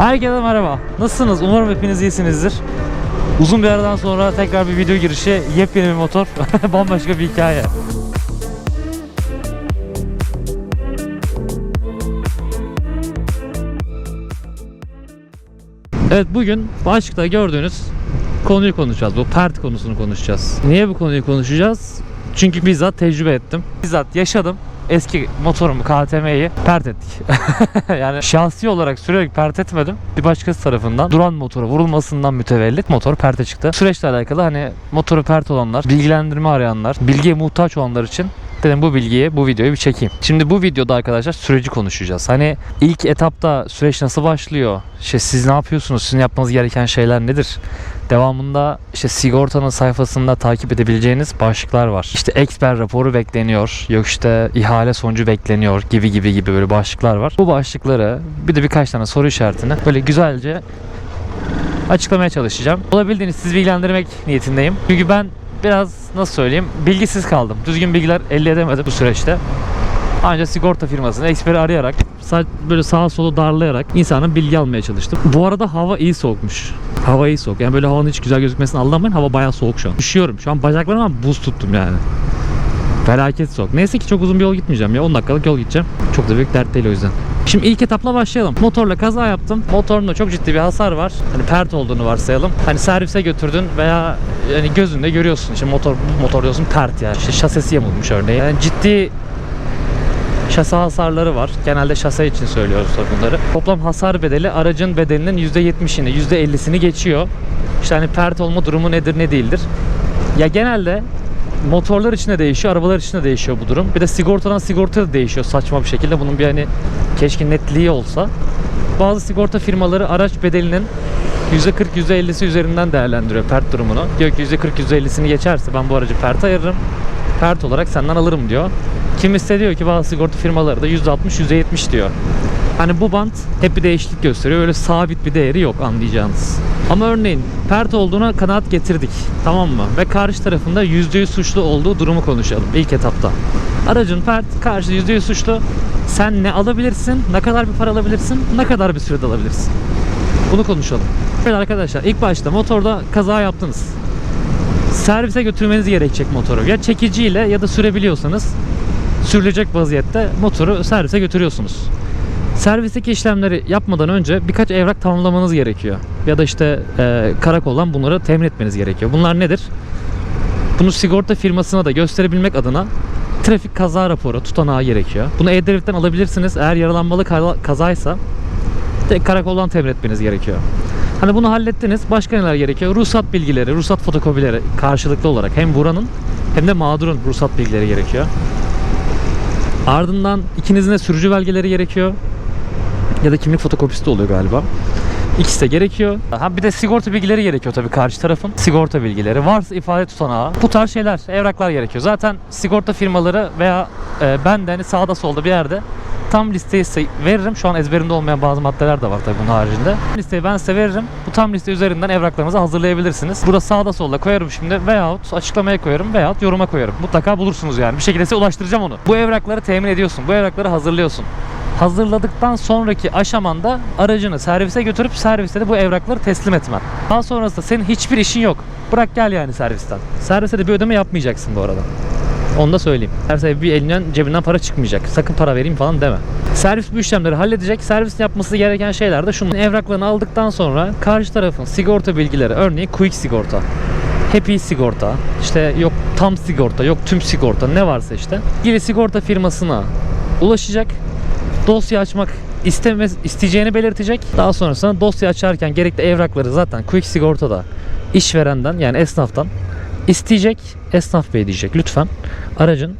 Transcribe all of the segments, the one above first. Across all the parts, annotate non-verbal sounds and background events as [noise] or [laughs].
Herkese merhaba. Nasılsınız? Umarım hepiniz iyisinizdir. Uzun bir aradan sonra tekrar bir video girişi, yepyeni bir motor, [laughs] bambaşka bir hikaye. Evet bugün başlıkta gördüğünüz konuyu konuşacağız. Bu pert konusunu konuşacağız. Niye bu konuyu konuşacağız? Çünkü bizzat tecrübe ettim. Bizzat yaşadım. Eski motorumu KTM'yi pert ettik. [laughs] yani şahsi olarak sürerek pert etmedim. Bir başkası tarafından duran motoru vurulmasından mütevellit motor perte çıktı. Süreçle alakalı hani motoru pert olanlar, bilgilendirme arayanlar, bilgiye muhtaç olanlar için dedim bu bilgiyi, bu videoyu bir çekeyim. Şimdi bu videoda arkadaşlar süreci konuşacağız. Hani ilk etapta süreç nasıl başlıyor? İşte siz ne yapıyorsunuz? Sizin yapmanız gereken şeyler nedir? Devamında işte sigortanın sayfasında takip edebileceğiniz başlıklar var. İşte eksper raporu bekleniyor. Yok işte ihale sonucu bekleniyor gibi gibi gibi böyle başlıklar var. Bu başlıkları bir de birkaç tane soru işaretini böyle güzelce açıklamaya çalışacağım. Olabildiğini sizi bilgilendirmek niyetindeyim. Çünkü ben biraz nasıl söyleyeyim bilgisiz kaldım. Düzgün bilgiler elde edemedim bu süreçte. Ancak sigorta firmasını eksperi arayarak böyle sağa sola darlayarak insanın bilgi almaya çalıştım. Bu arada hava iyi soğukmuş. Hava iyi soğuk. Yani böyle havanın hiç güzel gözükmesini anlamayın. Hava bayağı soğuk şu an. Üşüyorum. Şu an bacaklarıma buz tuttum yani. Felaket soğuk. Neyse ki çok uzun bir yol gitmeyeceğim ya. 10 dakikalık yol gideceğim. Çok da büyük dert değil o yüzden. Şimdi ilk etapla başlayalım. Motorla kaza yaptım. Motorumda çok ciddi bir hasar var. Hani pert olduğunu varsayalım. Hani servise götürdün veya yani gözünde görüyorsun. İşte motor motor diyorsun pert yani. İşte şasesi yamulmuş örneğin. Yani ciddi şase hasarları var. Genelde şase için söylüyoruz bunları. Toplam hasar bedeli aracın bedelinin %70'ini, %50'sini geçiyor. İşte hani pert olma durumu nedir ne değildir. Ya genelde motorlar için de değişiyor, arabalar için de değişiyor bu durum. Bir de sigortadan sigorta da değişiyor saçma bir şekilde. Bunun bir hani keşke netliği olsa. Bazı sigorta firmaları araç bedelinin %40 %50'si üzerinden değerlendiriyor pert durumunu. Diyor ki %40 %50'sini geçerse ben bu aracı pert ayırırım. Pert olarak senden alırım diyor. Kimisi diyor ki bazı sigorta firmaları da %60 %70 diyor. Hani bu bant hep bir değişiklik gösteriyor. Öyle sabit bir değeri yok anlayacağınız. Ama örneğin pert olduğuna kanaat getirdik. Tamam mı? Ve karşı tarafında %100 suçlu olduğu durumu konuşalım ilk etapta. Aracın pert, karşı %100 suçlu. Sen ne alabilirsin? Ne kadar bir para alabilirsin? Ne kadar bir sürede alabilirsin? Bunu konuşalım. Evet arkadaşlar ilk başta motorda kaza yaptınız. Servise götürmeniz gerekecek motoru. Ya çekiciyle ya da sürebiliyorsanız sürülecek vaziyette motoru servise götürüyorsunuz. Servisteki işlemleri yapmadan önce birkaç evrak tamamlamanız gerekiyor. Ya da işte e, karakoldan bunları temin etmeniz gerekiyor. Bunlar nedir? Bunu sigorta firmasına da gösterebilmek adına trafik kaza raporu tutanağı gerekiyor. Bunu E-Devlet'ten alabilirsiniz. Eğer yaralanmalı kaza- kazaysa tek karakoldan temin etmeniz gerekiyor. Hani bunu hallettiniz. Başka neler gerekiyor? Ruhsat bilgileri, ruhsat fotokopileri karşılıklı olarak hem vuranın hem de mağdurun ruhsat bilgileri gerekiyor. Ardından ikinizin de sürücü belgeleri gerekiyor. Ya da kimlik fotokopisi de oluyor galiba. İkisi de gerekiyor. Ha bir de sigorta bilgileri gerekiyor tabii karşı tarafın. Sigorta bilgileri. Varsa ifade tutanağı. Bu tarz şeyler, evraklar gerekiyor. Zaten sigorta firmaları veya e, ben de hani sağda solda bir yerde tam listeyi veririm. Şu an ezberimde olmayan bazı maddeler de var tabii bunun haricinde. Listeyi ben size veririm. Bu tam liste üzerinden evraklarınızı hazırlayabilirsiniz. Burada sağda solda koyarım şimdi veyahut açıklamaya koyarım veyahut yoruma koyarım. Mutlaka bulursunuz yani. Bir şekilde size ulaştıracağım onu. Bu evrakları temin ediyorsun. Bu evrakları hazırlıyorsun hazırladıktan sonraki aşamanda aracını servise götürüp serviste de bu evrakları teslim etmen. Daha sonrasında senin hiçbir işin yok. Bırak gel yani servisten. Servise de bir ödeme yapmayacaksın bu arada. Onu da söyleyeyim. Servise bir elinden cebinden para çıkmayacak. Sakın para vereyim falan deme. Servis bu işlemleri halledecek. Servis yapması gereken şeyler de şunun. Evraklarını aldıktan sonra karşı tarafın sigorta bilgileri örneğin quick sigorta. Happy sigorta, işte yok tam sigorta, yok tüm sigorta ne varsa işte. İlgili sigorta firmasına ulaşacak dosya açmak istemez isteyeceğini belirtecek. Daha sonrasında dosya açarken gerekli evrakları zaten Quick Sigorta'da işverenden yani esnaftan isteyecek. Esnaf bey diyecek lütfen aracın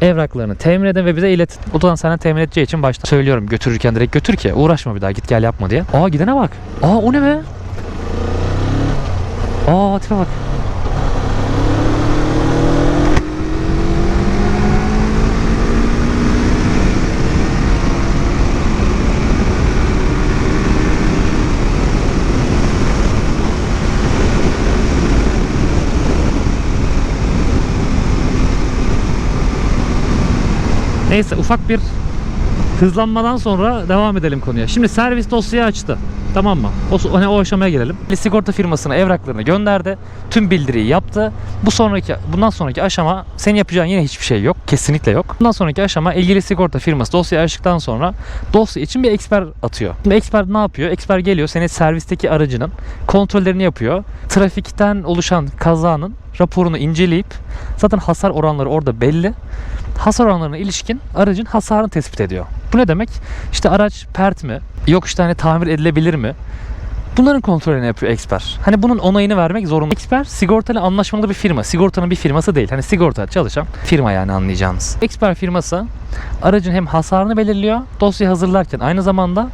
evraklarını temin edin ve bize iletin. O zaman sana temin edeceği için başta söylüyorum götürürken direkt götür ki uğraşma bir daha git gel yapma diye. Aa gidene bak. Aa o ne be? Aa tipe bak. Neyse ufak bir hızlanmadan sonra devam edelim konuya. Şimdi servis dosyayı açtı. Tamam mı? O, hani o aşamaya gelelim. Sigorta firmasına evraklarını gönderdi. Tüm bildiriyi yaptı. Bu sonraki bundan sonraki aşama senin yapacağın yine hiçbir şey yok. Kesinlikle yok. Bundan sonraki aşama ilgili sigorta firması dosyayı açtıktan sonra dosya için bir eksper atıyor. Şimdi eksper ne yapıyor? Eksper geliyor senin servisteki aracının kontrollerini yapıyor. Trafikten oluşan kazanın raporunu inceleyip zaten hasar oranları orada belli. Hasar oranlarına ilişkin aracın hasarını tespit ediyor. Bu ne demek? İşte araç pert mi? Yok işte hani tamir edilebilir mi? Bunların kontrolünü yapıyor eksper. Hani bunun onayını vermek zorunda. Eksper sigortalı anlaşmalı bir firma. Sigortanın bir firması değil. Hani sigorta çalışan firma yani anlayacağınız. Eksper firması aracın hem hasarını belirliyor. Dosyayı hazırlarken aynı zamanda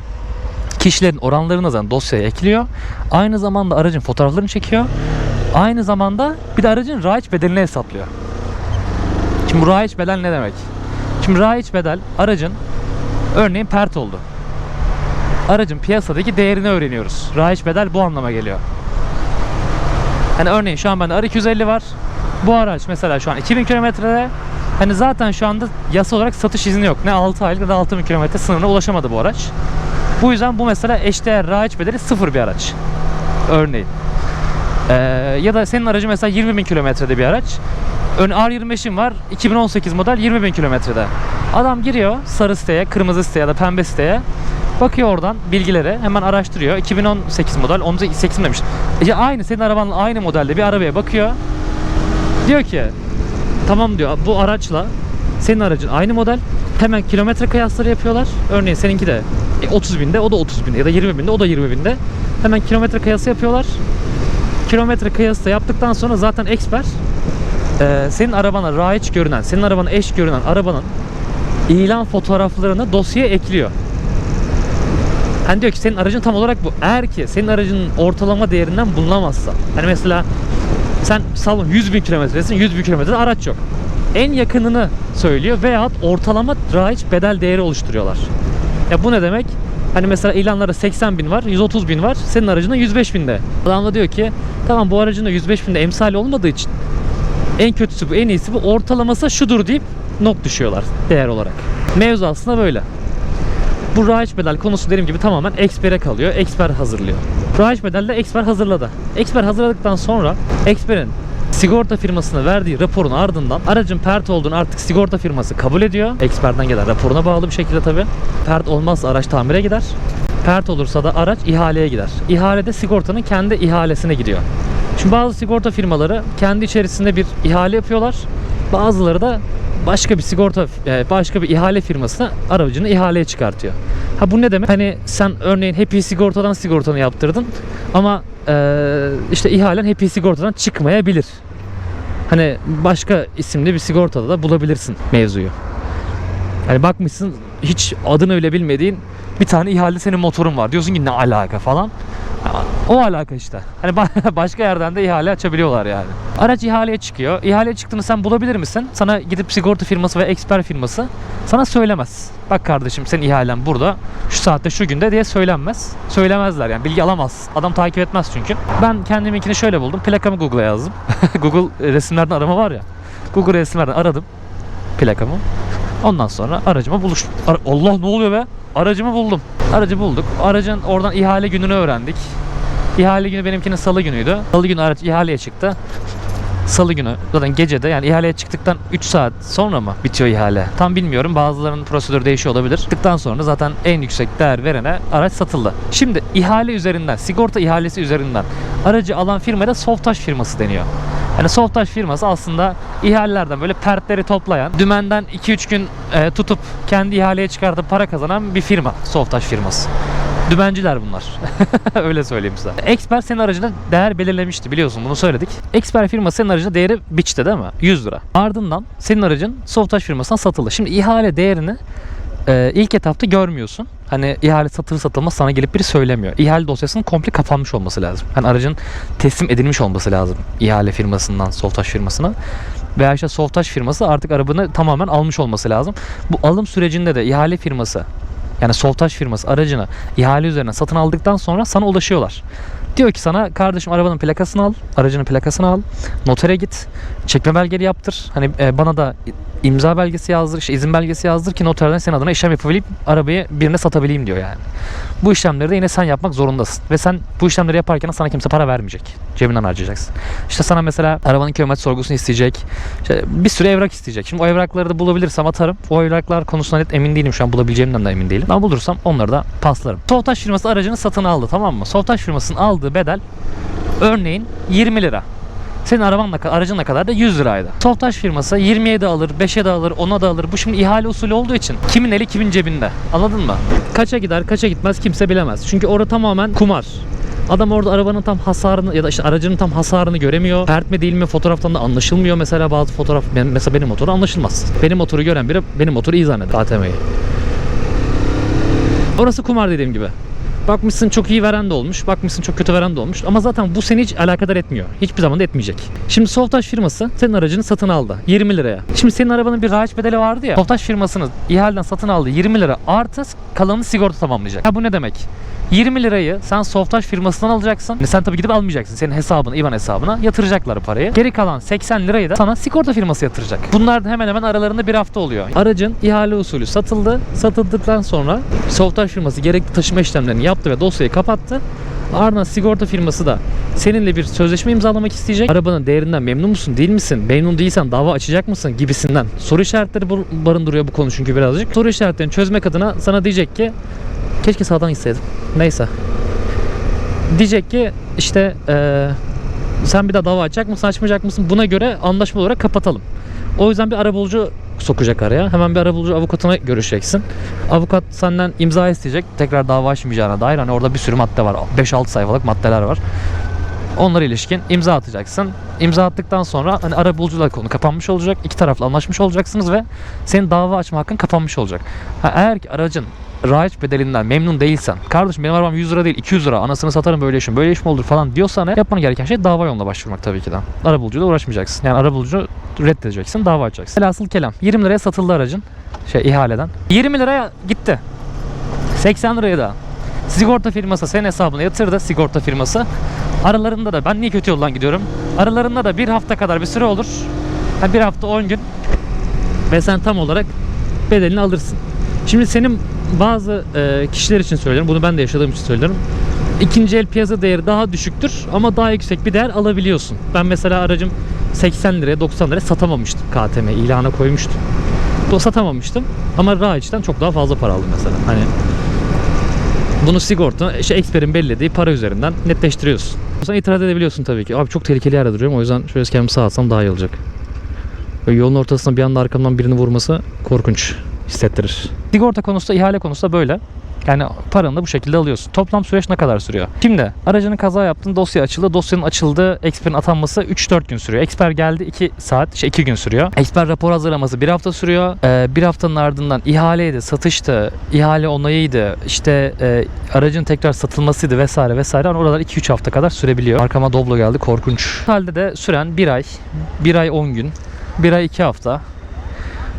kişilerin oranlarını zaten dosyaya ekliyor. Aynı zamanda aracın fotoğraflarını çekiyor. Aynı zamanda bir de aracın raiç bedelini hesaplıyor. Şimdi bu raiç bedel ne demek? Şimdi raiç bedel aracın örneğin pert oldu. Aracın piyasadaki değerini öğreniyoruz. Raiç bedel bu anlama geliyor. Hani örneğin şu an bende R250 var. Bu araç mesela şu an 2000 kilometrede. Hani zaten şu anda yasa olarak satış izni yok. Ne 6 aylık ne de 6000 kilometre sınırına ulaşamadı bu araç. Bu yüzden bu mesela eşdeğer raiç bedeli sıfır bir araç. Örneğin. Ee, ya da senin aracın mesela 20 bin kilometrede bir araç. Ön R25'im var 2018 model 20 bin kilometrede. Adam giriyor sarı siteye, kırmızı siteye ya da pembe siteye. Bakıyor oradan bilgilere hemen araştırıyor. 2018 model, 18 demiş. İşte aynı senin arabanla aynı modelde bir arabaya bakıyor. Diyor ki tamam diyor bu araçla senin aracın aynı model. Hemen kilometre kıyasları yapıyorlar. Örneğin seninki de e, 30 binde o da 30 binde ya da 20 binde o da 20 binde. Hemen kilometre kıyası yapıyorlar. Kilometre kıyası da yaptıktan sonra zaten eksper e, senin arabana raiç görünen, senin arabana eş görünen arabanın ilan fotoğraflarını dosyaya ekliyor. Hani diyor ki senin aracın tam olarak bu. Eğer ki senin aracının ortalama değerinden bulunamazsa. Hani mesela sen salon 100 bin kilometresin 100 bin kilometrede araç yok. En yakınını söylüyor veyahut ortalama raiç bedel değeri oluşturuyorlar. Ya bu ne demek? Hani mesela ilanlarda 80 bin var, 130 bin var. Senin aracında 105 binde. Adam da diyor ki tamam bu aracın da 105 binde emsali olmadığı için en kötüsü bu, en iyisi bu. Ortalaması şudur deyip not düşüyorlar değer olarak. Mevzu aslında böyle. Bu raiç bedel konusu dediğim gibi tamamen ekspere kalıyor. Eksper hazırlıyor. Raiç bedel de eksper hazırladı. Eksper hazırladıktan sonra eksperin sigorta firmasına verdiği raporun ardından aracın pert olduğunu artık sigorta firması kabul ediyor. Eksperden gelen raporuna bağlı bir şekilde tabi. Pert olmazsa araç tamire gider. Pert olursa da araç ihaleye gider. İhalede sigortanın kendi ihalesine gidiyor. Şimdi bazı sigorta firmaları kendi içerisinde bir ihale yapıyorlar. Bazıları da başka bir sigorta e, başka bir ihale firmasına aracını ihaleye çıkartıyor. Ha bu ne demek? Hani sen örneğin Happy Sigorta'dan sigortanı yaptırdın ama e, işte ihalen Happy Sigorta'dan çıkmayabilir. Hani başka isimli bir sigortada da bulabilirsin mevzuyu. Hani bakmışsın hiç adını öyle bilmediğin bir tane ihale senin motorun var. Diyorsun ki ne alaka falan. O alaka işte. Hani ba- [laughs] başka yerden de ihale açabiliyorlar yani. Araç ihaleye çıkıyor. İhaleye çıktığını sen bulabilir misin? Sana gidip sigorta firması ve eksper firması sana söylemez. Bak kardeşim senin ihalen burada. Şu saatte şu günde diye söylenmez. Söylemezler yani bilgi alamaz. Adam takip etmez çünkü. Ben kendiminkini şöyle buldum. Plakamı Google'a yazdım. [laughs] Google resimlerden arama var ya. Google resimlerden aradım plakamı. Ondan sonra aracıma buluştum. Ara- Allah ne oluyor be? Aracımı buldum. Aracı bulduk. Aracın oradan ihale gününü öğrendik. İhale günü benimkinin salı günüydü. Salı günü araç ihaleye çıktı. Salı günü zaten gecede yani ihaleye çıktıktan 3 saat sonra mı bitiyor ihale? Tam bilmiyorum. Bazılarının prosedürü değişiyor olabilir. Çıktıktan sonra zaten en yüksek değer verene araç satıldı. Şimdi ihale üzerinden, sigorta ihalesi üzerinden aracı alan firmaya da Softaş firması deniyor. Yani Softaş firması aslında ihalelerden böyle pertleri toplayan, dümenden 2-3 gün e, tutup kendi ihaleye çıkartıp para kazanan bir firma. Softaş firması. Dümenciler bunlar. [laughs] Öyle söyleyeyim size. Expert senin aracına değer belirlemişti biliyorsun bunu söyledik. Expert firması senin aracına değeri biçti değil mi? 100 lira. Ardından senin aracın Softaş firmasına satıldı. Şimdi ihale değerini e, ilk etapta görmüyorsun. Hani ihale satılır satılmaz sana gelip biri söylemiyor. İhale dosyasının komple kapanmış olması lazım. Hani aracın teslim edilmiş olması lazım ihale firmasından Softaş firmasına. Veya işte Softaş firması artık arabanı tamamen almış olması lazım. Bu alım sürecinde de ihale firması yani Softaş firması aracını ihale üzerine satın aldıktan sonra sana ulaşıyorlar. Diyor ki sana kardeşim arabanın plakasını al, aracının plakasını al, notere git, çekme belgeli yaptır. Hani e, bana da imza belgesi yazdır, işte izin belgesi yazdır ki noterden senin adına işlem yapabileyim, arabayı birine satabileyim diyor yani. Bu işlemleri de yine sen yapmak zorundasın. Ve sen bu işlemleri yaparken sana kimse para vermeyecek. Cebinden harcayacaksın. İşte sana mesela arabanın kilometre sorgusunu isteyecek. İşte bir sürü evrak isteyecek. Şimdi o evrakları da bulabilirsem atarım. O evraklar konusunda net emin değilim şu an bulabileceğimden de emin değilim. Ama bulursam onları da paslarım. Softaş firması aracını satın aldı tamam mı? Softaş firmasının aldığı bedel örneğin 20 lira. Senin arabanla, aracınla kadar da 100 liraydı. Softaş firması 20'ye de alır, 5'e de alır, 10'a da alır. Bu şimdi ihale usulü olduğu için kimin eli kimin cebinde. Anladın mı? Kaça gider, kaça gitmez kimse bilemez. Çünkü orada tamamen kumar. Adam orada arabanın tam hasarını ya da işte aracının tam hasarını göremiyor. Pert mi değil mi fotoğraftan da anlaşılmıyor. Mesela bazı fotoğraf mesela benim motoru anlaşılmaz. Benim motoru gören biri benim motoru iyi zanneder ATM'yi. Orası kumar dediğim gibi. Bakmışsın çok iyi veren de olmuş, bakmışsın çok kötü veren de olmuş. Ama zaten bu seni hiç alakadar etmiyor. Hiçbir zaman da etmeyecek. Şimdi Softaş firması senin aracını satın aldı 20 liraya. Şimdi senin arabanın bir rayiç bedeli vardı ya. Softaş firmasının ihaleden satın aldı 20 lira artı kalanı sigorta tamamlayacak. Ha bu ne demek? 20 lirayı sen Softaş firmasından alacaksın. Yani sen tabii gidip almayacaksın. Senin hesabına, IBAN hesabına yatıracaklar parayı. Geri kalan 80 lirayı da sana sigorta firması yatıracak. Bunlar da hemen hemen aralarında bir hafta oluyor. Aracın ihale usulü satıldı. Satıldıktan sonra Softaş firması gerekli taşıma işlemlerini yaptı ve dosyayı kapattı. Ardından sigorta firması da seninle bir sözleşme imzalamak isteyecek. Arabanın değerinden memnun musun, değil misin? Memnun değilsen dava açacak mısın gibisinden. Soru işaretleri barındırıyor bu konu çünkü birazcık. Soru işaretlerini çözmek adına sana diyecek ki keşke sağdan gitseydim. Neyse. Diyecek ki işte eee, sen bir daha dava açacak mısın, açmayacak mısın? Buna göre anlaşma olarak kapatalım. O yüzden bir arabulucu sokacak araya. Hemen bir arabulucu avukatına görüşeceksin. Avukat senden imza isteyecek. Tekrar dava açmayacağına dair. Hani orada bir sürü madde var. 5-6 sayfalık maddeler var. Onlara ilişkin imza atacaksın. İmza attıktan sonra hani arabulucuyla konu kapanmış olacak. İki tarafla anlaşmış olacaksınız ve senin dava açma hakkın kapanmış olacak. Ha, eğer ki aracın raiç bedelinden memnun değilsen kardeşim benim arabam 100 lira değil 200 lira anasını satarım böyle işim böyle iş mi olur falan diyorsan yapman gereken şey dava yoluna başvurmak tabii ki de. Arabulucuyla uğraşmayacaksın. Yani arabulucu reddedeceksin dava açacaksın. Velhasıl kelam 20 liraya satıldı aracın şey ihaleden. 20 liraya gitti. 80 liraya da sigorta firması senin hesabına yatırdı sigorta firması. Aralarında da ben niye kötü yoldan gidiyorum? Aralarında da bir hafta kadar bir süre olur. Ha, bir hafta 10 gün ve sen tam olarak bedelini alırsın. Şimdi senin bazı e, kişiler için söylüyorum. Bunu ben de yaşadığım için söylüyorum. İkinci el piyasa değeri daha düşüktür ama daha yüksek bir değer alabiliyorsun. Ben mesela aracım 80 liraya 90 liraya satamamıştım KTM ilana koymuştum. O satamamıştım ama Raiç'ten çok daha fazla para aldım mesela. Hani bunu sigorta, işte eksperin bellediği para üzerinden netleştiriyorsun. Sen itiraz edebiliyorsun tabii ki. Abi çok tehlikeli yerde duruyorum o yüzden şöyle kendimi sağa atsam daha iyi olacak. Böyle yolun ortasında bir anda arkamdan birini vurması korkunç hissettirir. Sigorta konusu ihale konusu böyle. Yani paranı da bu şekilde alıyorsun. Toplam süreç ne kadar sürüyor? Şimdi aracını kaza yaptın, dosya açıldı. Dosyanın açıldığı eksperin atanması 3-4 gün sürüyor. Eksper geldi 2 saat, şey 2 gün sürüyor. Eksper rapor hazırlaması 1 hafta sürüyor. Ee, bir haftanın ardından ihaleydi, satıştı, ihale onayıydı, işte e, aracın tekrar satılmasıydı vesaire vesaire. Yani oralar 2-3 hafta kadar sürebiliyor. Arkama Doblo geldi korkunç. Halde de süren 1 ay, 1 ay 10 gün, 1 ay 2 hafta,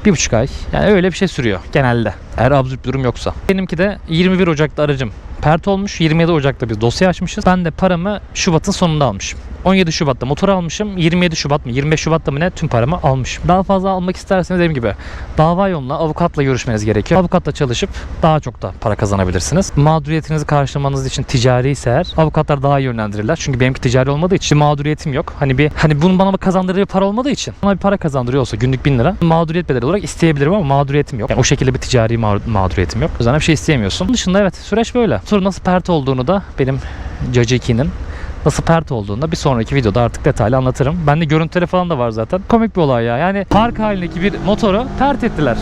bir buçuk ay. Yani öyle bir şey sürüyor genelde. Eğer absürt durum yoksa. Benimki de 21 Ocak'ta aracım pert olmuş. 27 Ocak'ta biz dosya açmışız. Ben de paramı Şubat'ın sonunda almışım. 17 Şubat'ta motor almışım. 27 Şubat mı 25 Şubat'ta mı ne tüm paramı almışım. Daha fazla almak isterseniz dediğim gibi dava yoluna avukatla görüşmeniz gerekiyor. Avukatla çalışıp daha çok da para kazanabilirsiniz. Mağduriyetinizi karşılamanız için ticari ise eğer avukatlar daha iyi yönlendirirler. Çünkü benimki ticari olmadığı için mağduriyetim yok. Hani bir hani bunun bana kazandırdığı para olmadığı için bana bir para kazandırıyor olsa günlük 1000 lira mağduriyet bedeli olarak isteyebilirim ama mağduriyetim yok. Yani o şekilde bir ticari mağ- mağduriyetim yok. O yüzden bir şey isteyemiyorsun. Bunun dışında evet süreç böyle. Sonra nasıl pert olduğunu da benim 2'nin nasıl pert olduğunu da bir sonraki videoda artık detaylı anlatırım. Bende görüntüleri falan da var zaten. Komik bir olay ya. Yani park halindeki bir motoru pert ettiler.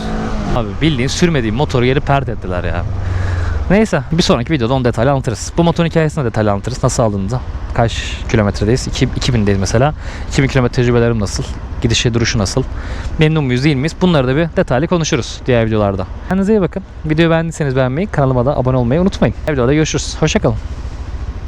Abi bildiğin sürmediğim motoru yeri pert ettiler ya. Neyse bir sonraki videoda onu detaylı anlatırız. Bu motorun hikayesini de detaylı anlatırız. Nasıl alındı? Kaç kilometredeyiz? 2, 2000'deyiz mesela. 2000 kilometre tecrübelerim nasıl? Gidişi duruşu nasıl? Memnun muyuz değil miyiz? Bunları da bir detaylı konuşuruz diğer videolarda. Kendinize iyi bakın. Videoyu beğendiyseniz beğenmeyi, kanalıma da abone olmayı unutmayın. Diğer videoda görüşürüz. Hoşçakalın.